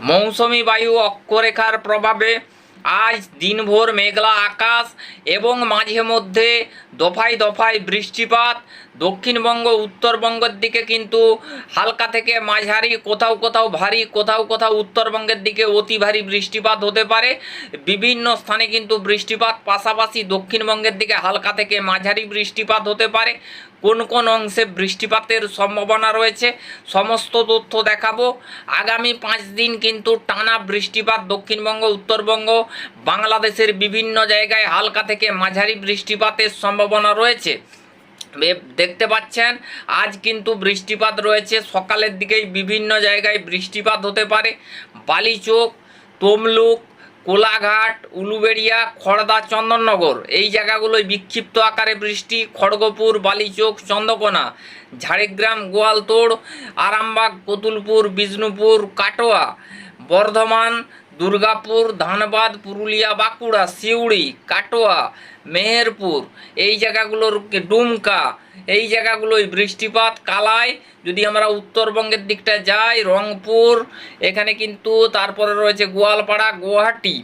মৌসুমি বায়ু অক্ষরেখার প্রভাবে আজ দিনভর মেঘলা আকাশ এবং মাঝে মধ্যে দফায় দফায় বৃষ্টিপাত দক্ষিণবঙ্গ, উত্তরবঙ্গের দিকে কিন্তু হালকা থেকে মাঝারি, কোথাও কোথাও ভারী, কোথাও কোথাও উত্তরবঙ্গের দিকে অতি ভারী বৃষ্টিপাত হতে পারে। বিভিন্ন স্থানে কিন্তু বৃষ্টিপাত, পাশাপাশি দক্ষিণবঙ্গের দিকে হালকা থেকে মাঝারি বৃষ্টিপাত হতে পারে। কোন কোন অংশে বৃষ্টিপাতের সম্ভাবনা রয়েছে, সমস্ত তথ্য দেখাবো। আগামী পাঁচ দিন কিন্তু টানা বৃষ্টিপাত দক্ষিণবঙ্গ, উত্তরবঙ্গ, বাংলাদেশের বিভিন্ন জায়গায় হালকা থেকে মাঝারি বৃষ্টিপাতের সম্ভাবনা রয়েছে। দেখতে পাচ্ছেন, আজ কিন্তু বৃষ্টিপাত রয়েছে। সকালের দিকেই বিভিন্ন জায়গায় বৃষ্টিপাত হতে পারে। বালিচোক, তমলুক, কোলাঘাট, উলুবেড়িয়া, খড়দা, চন্দননগর এই জায়গাগুলোয় বিক্ষিপ্ত আকারে বৃষ্টি, খড়গপুর, বালিচোক, চন্দ্রকোনা, ঝাড়গ্রাম, গোয়ালতোড়, আরামবাগ, কতুলপুর, বিষ্ণুপুর, কাটোয়া, বর্ধমান দুর্গাপুর, ধানবাদ, পুরুলিয়া, বাঁকুড়া, সিউড়ি, কাটোয়া, মেহেরপুর, এই জায়গাগুলোর ডুমকা, এই জায়গাগুলোয় বৃষ্টিপাত কালায় যদি আমরা উত্তরবঙ্গের দিকটা যাই, রংপুর, এখানে কিন্তু তারপরে রয়েছে গোয়ালপাড়া, গুয়াহাটি,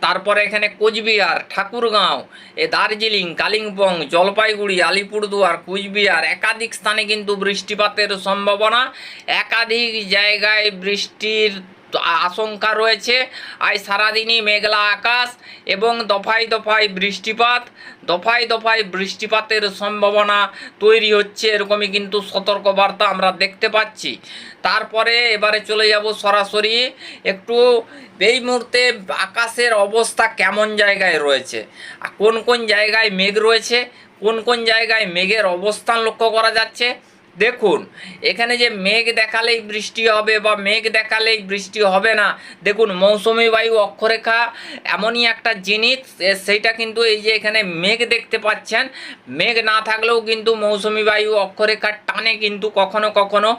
তারপরে এখানে কোচবিহার, ঠাকুরগাঁও, এ দার্জিলিং, কালিম্পং, জলপাইগুড়ি, আলিপুরদুয়ার, কুচবিহার, একাধিক স্থানে কিন্তু বৃষ্টিপাতের সম্ভাবনা, একাধিক জায়গায় বৃষ্টির আশঙ্কা রয়েছে, আজ সারাদিনই মেঘলা আকাশ এবং দফায় দফায় বৃষ্টিপাত, দফায় দফায় বৃষ্টিপাতের সম্ভাবনা তৈরি হচ্ছে, এরকমই কিন্তু সতর্কবার্তা আমরা দেখতে পাচ্ছি। তারপরে এবারে চলে যাব সরাসরি, একটু এই মুহূর্তে আকাশের অবস্থা কেমন জায়গায় রয়েছে? কোন কোন জায়গায় মেঘ রয়েছে? কোন কোন জায়গায় মেঘের অবস্থান লক্ষ্য করা যাচ্ছে? দেখুন, এখানে যে মেঘ দেখালেই বৃষ্টি হবে বা মেঘ দেখালেই বৃষ্টি হবে না, দেখুন, মৌসুমি বায়ু অক্ষরেখা এমনই একটা জিনিস সেইটা কিন্তু এই যে এখানে মেঘ দেখতে পাচ্ছেন, মেঘ না থাকলেও কিন্তু মৌসুমি বায়ু অক্ষরেখার টানে কিন্তু কখনো কখনো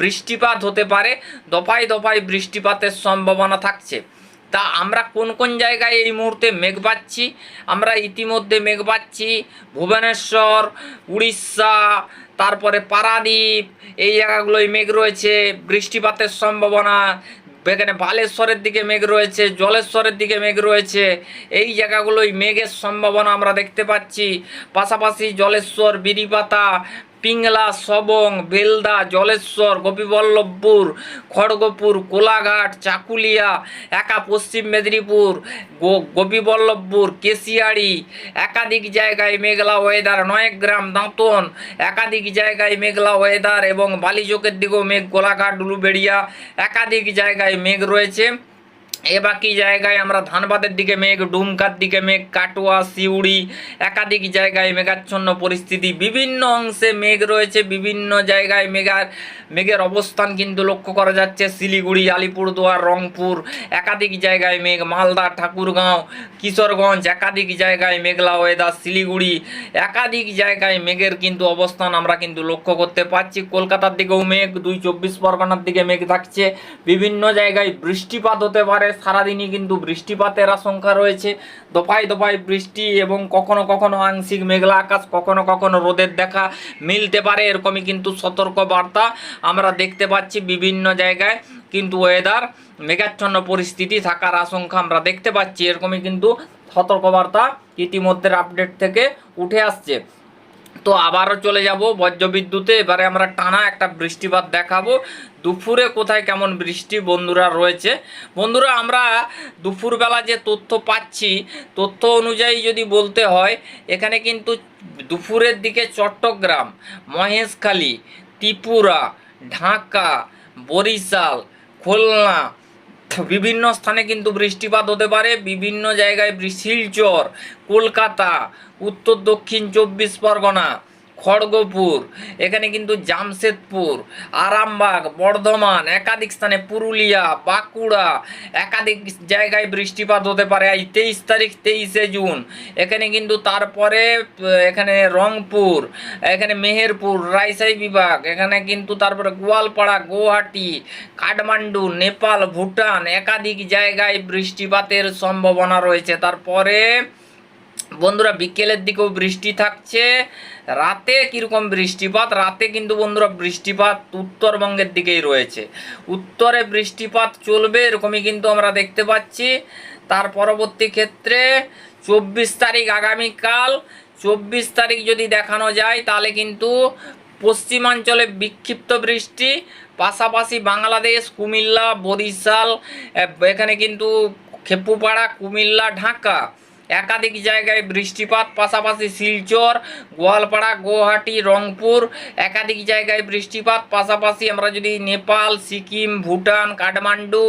বৃষ্টিপাত হতে পারে, দফায় দফায় বৃষ্টিপাতের সম্ভাবনা থাকছে। তা আমরা কোন কোন জায়গায় এই মুহূর্তে মেঘ পাচ্ছি আমরা ইতিমধ্যে মেঘ পাচ্ছি ভুবনেশ্বর, উড়িষ্যা, তারপরে পারাদ্বীপ, এই জায়গাগুলোয় মেঘ রয়েছে। বৃষ্টিপাতের সম্ভাবনা, এখানে বালেশ্বরের দিকে মেঘ রয়েছে, জলেশ্বরের দিকে মেঘ রয়েছে। এই জায়গাগুলোয় মেঘের সম্ভাবনা আমরা দেখতে পাচ্ছি। পাশাপাশি জলেশ্বর, বিরিপাতা পিংলা, সবং, বেলদা, জলেশ্বর, গোপীবল্লভপুর, খড়গপুর, কোলাঘাট, চাকুলিয়া, একা পশ্চিম মেদিনীপুর গোপীবল্লভপুর, কেশিয়াড়ি, একাধিক জায়গায় মেঘলা ওয়েদার নয়গ্রাম, দাঁতন, একাধিক জায়গায় মেঘলা ওয়েদার এবং বালিচকের দিকেও মেঘ কোলাঘাট ডুলুবেড়িয়া একাধিক জায়গায় মেঘ রয়েছে। এ বাকি জায়গায় আমরা ধানবাদের দিকে মেঘ, ডুমকার দিকে মেঘ, কাটোয়া, সিউড়ি, একাধিক জায়গায় মেঘাচ্ছন্ন পরিস্থিতি। বিভিন্ন অংশে মেঘ রয়েছে, বিভিন্ন জায়গায় মেঘার, মেঘের অবস্থান কিন্তু লক্ষ্য করা যাচ্ছে। শিলিগুড়ি, আলিপুরদুয়ার, রংপুর, একাধিক জায়গায় মেঘ, মালদা, ঠাকুরগাঁও, কিশোরগঞ্জ, একাধিক জায়গায় মেঘলা ওয়েদার শিলিগুড়ি, একাধিক জায়গায় মেঘের কিন্তু অবস্থান আমরা কিন্তু লক্ষ্য করতে পারছি। কলকাতার দিকেও মেঘ, দুই চব্বিশ পরগনার দিকে মেঘ থাকছে। বিভিন্ন জায়গায় বৃষ্টিপাত হতে পারে। সারাদিনই কিন্তু বৃষ্টিপাতের আশঙ্কা রয়েছে। দফায় দফায় বৃষ্টি এবং কখনো কখনো আংশিক মেঘলা আকাশ, কখনো কখনো রোদের দেখা মিলতে পারে, এরকমই কিন্তু সতর্ক বার্তা আমরা দেখতে পাচ্ছি বিভিন্ন জায়গায়। কিন্তু ওয়েদার মেঘাচ্ছন্ন পরিস্থিতি থাকার আশঙ্কা আমরা দেখতে পাচ্ছি, এরকমই কিন্তু সতর্কবার্তা ইতিমধ্যে আপডেট থেকে উঠে আসছে। তো আবারও চলে যাব বজ্রবিদ্যুতে। এবারে আমরা টানা একটা বৃষ্টিপাত দেখাবো। দুপুরে কোথায় কেমন বৃষ্টি বন্ধুরা রয়েছে? বন্ধুরা, আমরা দুপুরবেলা যে তথ্য পাচ্ছি, তথ্য অনুযায়ী যদি বলতে হয়, এখানে কিন্তু দুপুরের দিকে চট্টগ্রাম, মহেশখালী, ত্রিপুরা, ঢাকা, বরিশাল, খুলনা বিভিন্ন স্থানে কিন্তু বৃষ্টিপাত হতে পারে বিভিন্ন জায়গায় শিলচর কলকাতা উত্তর দক্ষিণ চব্বিশ পরগনা। খড়গপুর, এখানে কিন্তু জামশেদপুর, আরামবাগ, বর্ধমান, একাধিক স্থানে পুরুলিয়া, বাঁকুড়া, একাধিক জায়গায় বৃষ্টিপাত হতে পারে। এই তেইশ তারিখ, তেইশে জুন। এখানে কিন্তু তারপরে এখানে রংপুর, এখানে মেহেরপুর, রাইসাই বিভাগ, এখানে কিন্তু তারপরে গোয়ালপাড়া, গুয়াহাটি, কাঠমান্ডু, নেপাল, ভুটান একাধিক জায়গায় বৃষ্টিপাতের সম্ভাবনা রয়েছে। তারপরে বন্ধুরা, বিকেলের দিকেও বৃষ্টি থাকছে। রাতে কীরকম বৃষ্টিপাত? রাতে কিন্তু বন্ধুরা, বৃষ্টিপাত উত্তরবঙ্গের দিকেই রয়েছে। উত্তরে বৃষ্টিপাত চলবে, এরকমই কিন্তু আমরা দেখতে পাচ্ছি। তার পরবর্তী ক্ষেত্রে চব্বিশ তারিখ আগামীকাল, চব্বিশ তারিখ যদি দেখানো যায়, তাহলে কিন্তু পশ্চিমাঞ্চলে বিক্ষিপ্ত বৃষ্টি, পাশাপাশি বাংলাদেশ, কুমিল্লা, বরিশাল এখানে কিন্তু খেপুপাড়া, কুমিল্লা, ঢাকা একাধিক জায়গায় বৃষ্টিপাত, পাশাপাশি শিলচর, গোয়ালপাড়া, গুয়াহাটি, রংপুর। একাধিক জায়গায় বৃষ্টিপাত, পাশাপাশি আমরা যদি নেপাল, সিকিম, ভুটান, কাঠমান্ডু,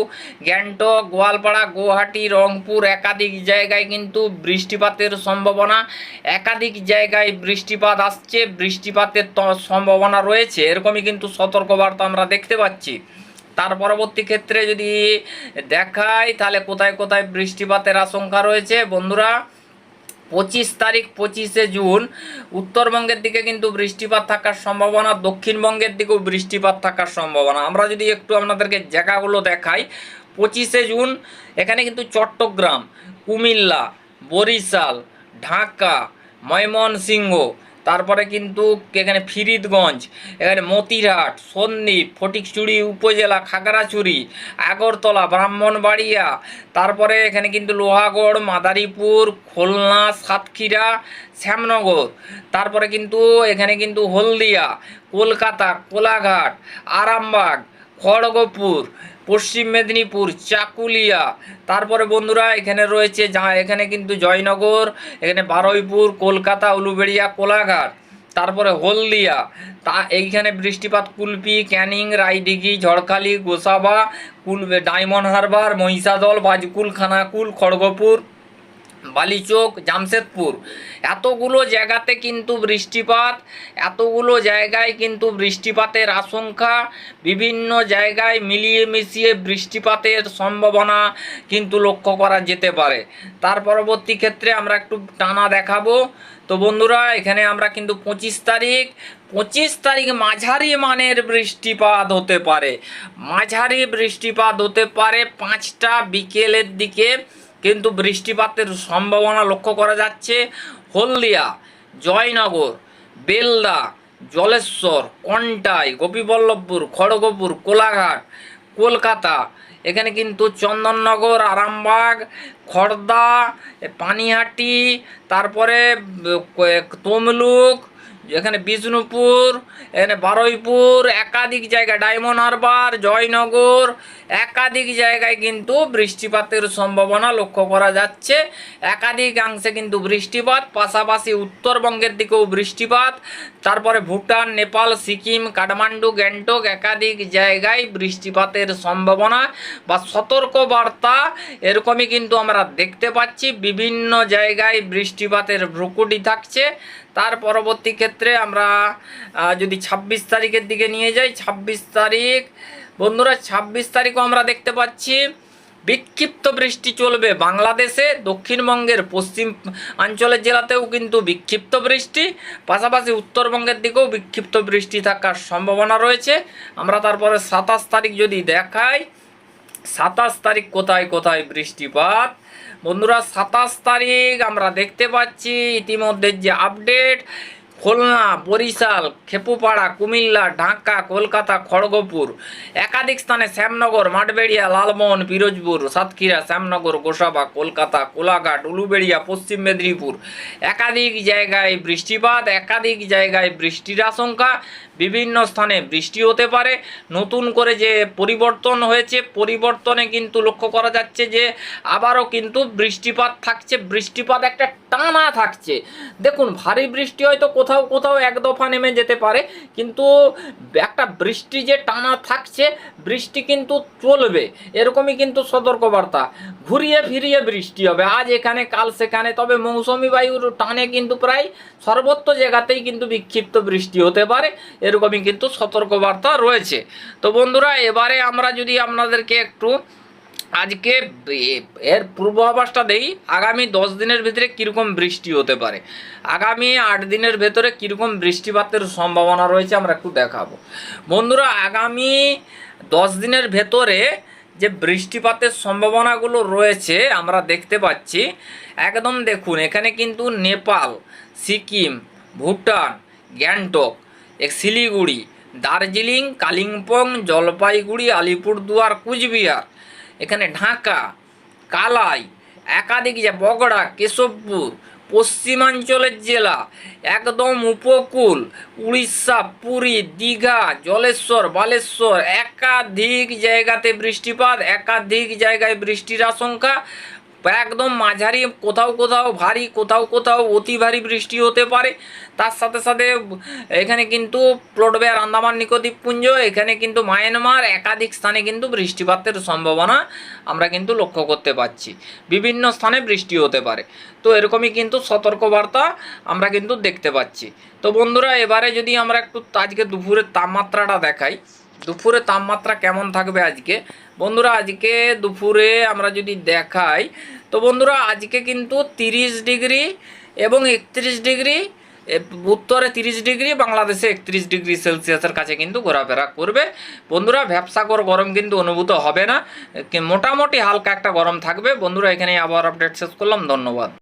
গ্যাংটক, গোয়ালপাড়া, গুয়াহাটি, রংপুর একাধিক জায়গায় কিন্তু বৃষ্টিপাতের সম্ভাবনা, একাধিক জায়গায় বৃষ্টিপাত আসছে, বৃষ্টিপাতের সম্ভাবনা রয়েছে। এরকমই কিন্তু সতর্কবার্তা আমরা দেখতে পাচ্ছি। তার পরবর্তী ক্ষেত্রে যদি দেখাই, তাহলে কোথায় কোথায় বৃষ্টিপাতের আশঙ্কা রয়েছে? বন্ধুরা, পঁচিশ তারিখ পঁচিশে জুন, উত্তরবঙ্গের দিকে কিন্তু বৃষ্টিপাত থাকার সম্ভাবনা, দক্ষিণবঙ্গের দিকেও বৃষ্টিপাত থাকার সম্ভাবনা। আমরা যদি একটু আপনাদেরকে জায়গাগুলো দেখাই, পঁচিশে জুন, এখানে কিন্তু চট্টগ্রাম, কুমিল্লা, বরিশাল, ঢাকা, ময়মনসিংহ তারপরে কিন্তু এখানে ফিরিদগঞ্জ, এখানে মতিরহাট, সন্দ্বীপ, ফটিকচুড়ি, উপজেলা, খাগড়াছড়ি, আগরতলা, ব্রাহ্মণবাড়িয়া, তারপরে এখানে কিন্তু লোহাগড়, মাদারীপুর, খুলনা, সাতক্ষীরা, শ্যামনগর, তারপরে কিন্তু এখানে কিন্তু হলদিয়া, কলকাতা, কোলাঘাট, আরামবাগ, খড়গপুর পশ্চিম মেদিনীপুর, চাকুলিয়া। তারপরে বন্ধুরা, এখানে রয়েছে যা এখানে কিন্তু জয়নগর, এখানে বারুইপুর, কলকাতা, উলুবেড়িয়া, কোলাঘাট। তারপরে হলদিয়া। তা এইখানে বৃষ্টিপাত, কুলপি, ক্যানিং, রাইডিঘি, ঝড়খালি, গোসাবা, কুল ডায়মন্ড হারবার, মহিষাদল, বাজকুল, খানাকুল, খড়গপুর। বালিচোক, জামশেদপুর। এতগুলো জায়গাতে কিন্তু বৃষ্টিপাত, এতগুলো জায়গায় কিন্তু বৃষ্টিপাতের আশঙ্কা, বিভিন্ন জায়গায় মিলিয়ে মিশিয়ে বৃষ্টিপাতের সম্ভাবনা কিন্তু লক্ষ্য করা যেতে পারে। তার পরবর্তী ক্ষেত্রে আমরা একটু টানা দেখাবো। তো বন্ধুরা, এখানে আমরা কিন্তু পঁচিশ তারিখ পঁচিশ তারিখ মাঝারি মানের বৃষ্টিপাত হতে পারে। মাঝারি বৃষ্টিপাত হতে পারে পাঁচটা বিকেলের দিকে। কিন্তু বৃষ্টিপাতের সম্ভাবনা লক্ষ্য করা যাচ্ছে হলদিয়া, জয়নগর, বেলদা, জলেশ্বর, কন্টাই, গোপীবল্লভপুর, খড়গপুর, কোলাঘাট, কলকাতা, এখানে কিন্তু চন্দননগর, আরামবাগ খড়দা এ পানিহাটি, তারপরে তমলুক এখানে বিষ্ণুপুর, এখানে বারুইপুর, একাধিক জায়গায় ডায়মন্ড হারবার, জয়নগর, একাধিক জায়গায় কিন্তু বৃষ্টিপাতের সম্ভাবনা লক্ষ্য করা যাচ্ছে। একাধিকাংশে কিন্তু বৃষ্টিপাত, পাশাপাশি উত্তরবঙ্গের দিকেও বৃষ্টিপাত। তারপরে ভুটান, নেপাল, সিকিম, কাঠমান্ডু, গ্যাংটক একাধিক জায়গায় বৃষ্টিপাতের সম্ভাবনা বা সতর্ক বার্তা এরকমই কিন্তু আমরা দেখতে পাচ্ছি। বিভিন্ন জায়গায় বৃষ্টিপাতের ভ্রুকুটি থাকছে। তার পরবর্তী ক্ষেত্রে আমরা যদি ছাব্বিশ তারিখের দিকে নিয়ে যাই, ছাব্বিশ তারিখ, বন্ধুরা ছাব্বিশ তারিখও আমরা দেখতে পাচ্ছি, বিক্ষিপ্ত বৃষ্টি চলবে বাংলাদেশে, দক্ষিণবঙ্গের পশ্চিম অঞ্চলের জেলাতেও কিন্তু বিক্ষিপ্ত বৃষ্টি, পাশাপাশি উত্তরবঙ্গের দিকেও বিক্ষিপ্ত বৃষ্টি থাকার সম্ভাবনা রয়েছে। আমরা তারপরে সাতাশ তারিখ যদি দেখাই, সাতাশ তারিখ কোথায় কোথায় বৃষ্টিপাত? বন্ধুরা, সাতাশ তারিখ আমরা দেখতে পাচ্ছি ইতিমধ্যে যে আপডেট। খুলনা, বরিশাল, খেপুপাড়া, কুমিল্লা, ঢাকা, কলকাতা, খড়গপুর, একাধিক স্থানে শ্যামনগর, মাঠবেড়িয়া, লালমোহন, পিরোজপুর, সাতক্ষীরা, শ্যামনগর, গোসাবা, কলকাতা, কোলাঘাট, উলুবেড়িয়া, পশ্চিম মেদিনীপুর। একাধিক জায়গায় বৃষ্টিপাত, একাধিক জায়গায় বৃষ্টির আশঙ্কা। বিভিন্ন স্থানে বৃষ্টি হতে পারে। নতুন করে যে পরিবর্তন হয়েছে, পরিবর্তনে কিন্তু লক্ষ্য করা যাচ্ছে যে আবারও কিন্তু বৃষ্টিপাত থাকছে। বৃষ্টিপাত একটা টানা থাকছে। দেখুন, ভারী বৃষ্টি হয়তো কোথাও কোথাও এক দফা নেমে যেতে পারে, কিন্তু একটা বৃষ্টি যে টানা থাকছে, বৃষ্টি কিন্তু চলবে। এরকমই কিন্তু সতর্কবার্তা। ঘুরিয়ে ফিরিয়ে বৃষ্টি হবে। আজ এখানে, কাল সেখানে, তবে মৌসুমি বায়ুর টানে কিন্তু প্রায় সর্বত্র জায়গাতেই কিন্তু বিক্ষিপ্ত বৃষ্টি হতে পারে। এরকমই কিন্তু সতর্কবার্তা রয়েছে। তো বন্ধুরা, এবারে আমরা যদি আপনাদেরকে একটু আজকে এর পূর্বাভাসটা দেই, আগামী দশ দিনের ভিতরে কীরকম বৃষ্টি হতে পারে? আগামী আট দিনের ভেতরে কীরকম বৃষ্টিপাতের সম্ভাবনা রয়েছে আমরা একটু দেখাবো। বন্ধুরা, আগামী দশ দিনের ভেতরে যে বৃষ্টিপাতের সম্ভাবনাগুলো রয়েছে, আমরা দেখতে পাচ্ছি, একদম দেখুন, এখানে কিন্তু নেপাল, সিকিম, ভুটান, গ্যাংটক শিলিগুড়ি, দার্জিলিং, কালিম্পং, জলপাইগুড়ি, আলিপুরদুয়ার, কুচবিহার। এখানে ঢাকা, কালাই, একাধিক যে বগড়া, কেশবপুর, পশ্চিমাঞ্চলের জেলা, একদম উপকূল, উড়িষ্যা, পুরী, দীঘা, জলেশ্বর, বালেশ্বর, একাধিক জায়গাতে বৃষ্টিপাত, একাধিক জায়গায় বৃষ্টির আশঙ্কা একদম মাঝারি, কোথাও কোথাও ভারী, কোথাও কোথাও অতি ভারী বৃষ্টি হতে পারে। তার সাথে সাথে এখানে কিন্তু প্লটবে আর আন্দামান নিকোদ্বীপপুঞ্জ এখানে কিন্তু মায়ানমার, একাধিক স্থানে কিন্তু বৃষ্টিপাতের সম্ভাবনা আমরা কিন্তু লক্ষ্য করতে পারছি বিভিন্ন স্থানে বৃষ্টি হতে পারে। তো এরকমই কিন্তু সতর্কবার্তা আমরা কিন্তু দেখতে পাচ্ছি। তো বন্ধুরা, এবারে যদি আমরা একটু আজকে দুপুরের তাপমাত্রাটা দেখাই দুপুরে তাপমাত্রা কেমন থাকবে আজকে? বন্ধুরা, আজকে দুপুরে আমরা যদি দেখাই, তো বন্ধুরা, আজকে কিন্তু তিরিশ ডিগ্রি এবং একত্রিশ ডিগ্রি উত্তরে তিরিশ ডিগ্রি, বাংলাদেশে একত্রিশ ডিগ্রি সেলসিয়াসের কাছে কিন্তু ঘোরাফেরা করবে। বন্ধুরা ভ্যাবসাকর গরম কিন্তু অনুভূত হবে না। মোটামুটি হালকা একটা গরম থাকবে। বন্ধুরা এখানে আবার আপডেট শেষ করলাম। ধন্যবাদ।